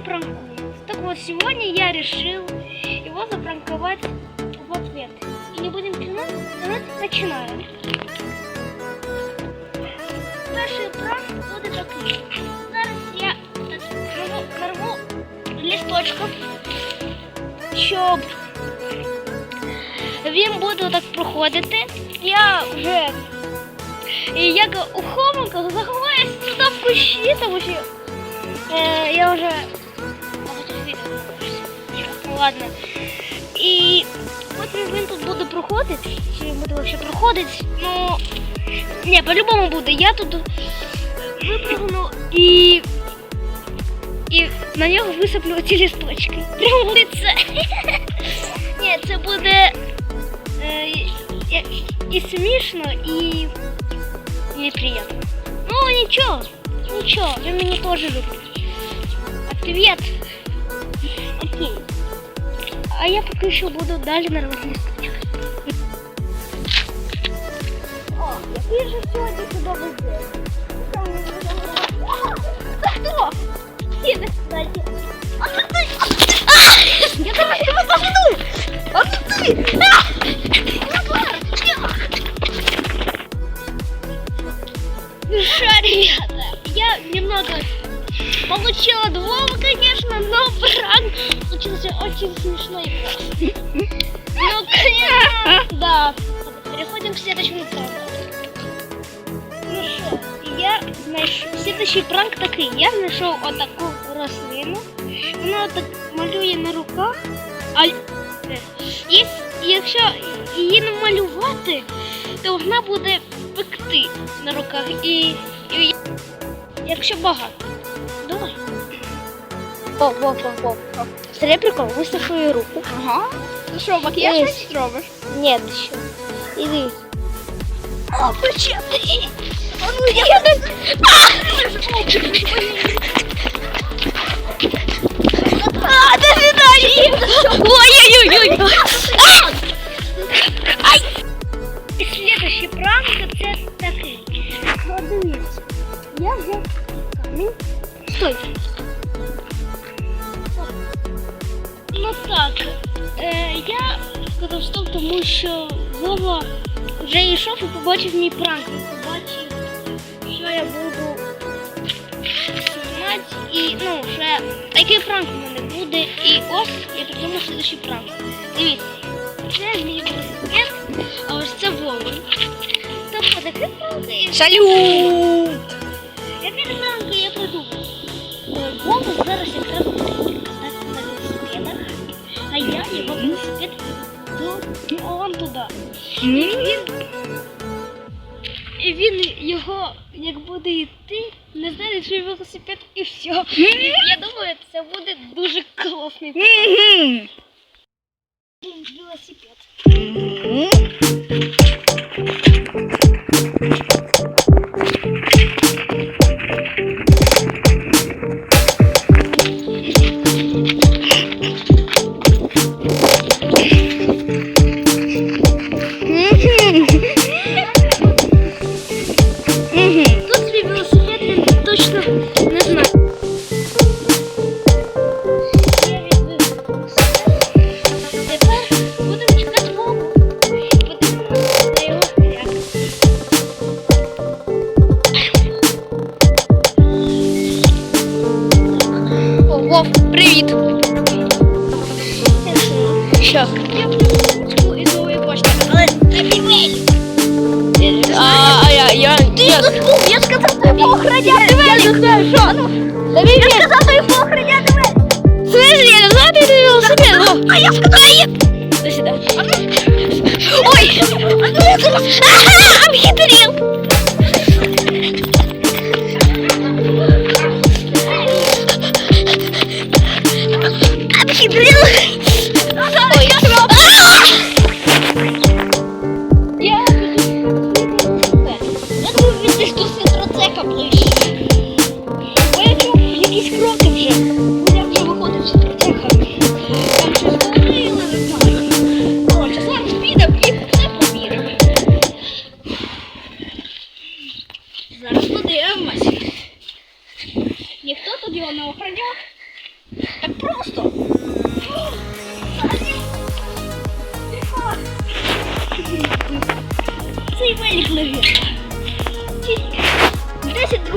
пранкую. Так вот, сегодня я решил его запранковать в ответ. И не будем тянуть, тянуть, начинаем. Перший пранк буде такий. Зараз я нарву, нарву лісточком, щоб він буде так проходити. Я вже і як у хомиках заховаюсь туди в кущі, тому що е, я вже мабуть, відео. Ну, Ладно. І потім він тут буде проходити. Чи буде взагалі проходити? Ну. Ні, по-любому буде. Я тут випрыгну і. І на нього висиплю ці лісточки. Прямо в лице. Ні, це буде е, і, смішно, і неприємно. Ну нічого, нічого, він мені теж любить. Ответ. Окей. А я поки що буду далі на листочок. О, який же сьогодні чудовий день. Що мені буде? Та хто? Іди, кстати. А це ти! А це ти! А! Я тебе тебе пожену! А це ти! А! Назар, Ну что, ребята, я немного получила двого, конечно, но пранк получился очень смешной. Ну, конечно, да. Переходим к следующему пранку. Ну що, я знайшов. Следующий пранк такий. Я знайшов отаку рослину. Вона так малює на руках. А і- якщо її намалювати, то вона буде пекти на руках. І, і якщо багато. Воп, воп, воп, воп. Реприком висушую руку. Ага. Ну що, макіяж Дивись. щось робиш? Ні, ти що? І дивись. О, причем. Я так- А, до свидания! Ой-ой-ой! Вже йшов і побачив мій пранк. Побачив, що я буду знімати. І ну, вже такий пранк у мене буде. І ось я придумав следующий пранк. Дивіться, це мій велосипед, а ось це Вова. Тобто такий пранк і Салют! який пранк я придумав. Е, Вова зараз якраз на велосипедах, а я його велосипед до вон туди. І він, і він його, як буде йти, не знає свій велосипед і все. Я думаю, це буде дуже класний велосипед. привіт! Що? Я буду із нової почти, але це півель. А, а я, я, я... Тут був, я сказав тобі охороняти велик. Я сказав тобі поохороняти велик. Слышь, я назад иду велосипед. ну. А я сказав, я... До сюда. Ой! А ну я Andrew!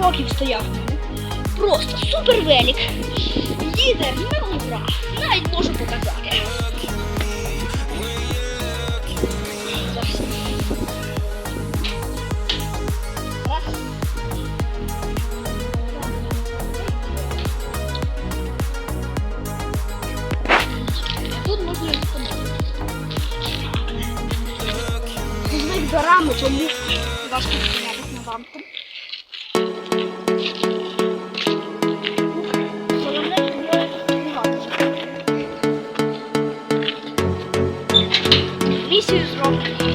Років стояв. Просто супер велик. Їде на ура. Навіть можу показати. Тут можна зупинити. Звик до рами, тому важко піднятися на рамку. is wrong.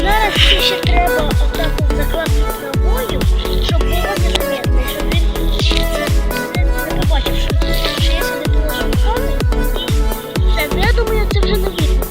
Зараз ще треба отак от закласти травою, щоб щоб він не, побачив, я сюди. Все, ну, думаю, це вже не видно.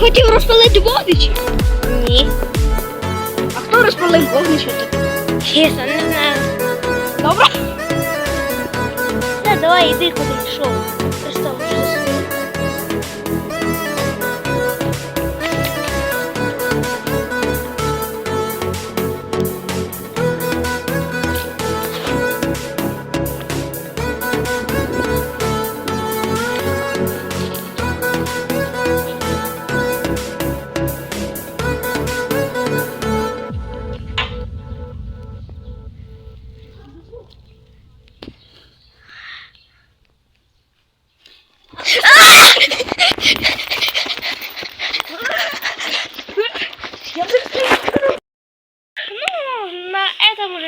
Хотів розпалити вогнище? Ні. А хто розпалив вогнище тут? Чесно, не знаю. Добре? Та давай, іди куди йшов.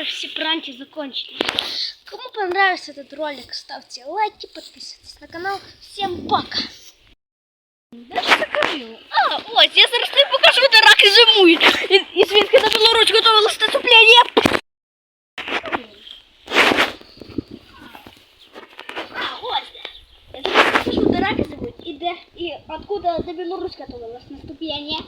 этом уже все пранки закончились. Кому понравился этот ролик, ставьте лайки, подписывайтесь на канал. Всем пока! Да що кажу? А, ось, я зараз тобі покажу, де раки зимують. І, і свідки на Білорусь готовили статуплення. А, ось де. Я зараз покажу, де раки зовут, і де, і откуда до Білорусь готовилось наступлення.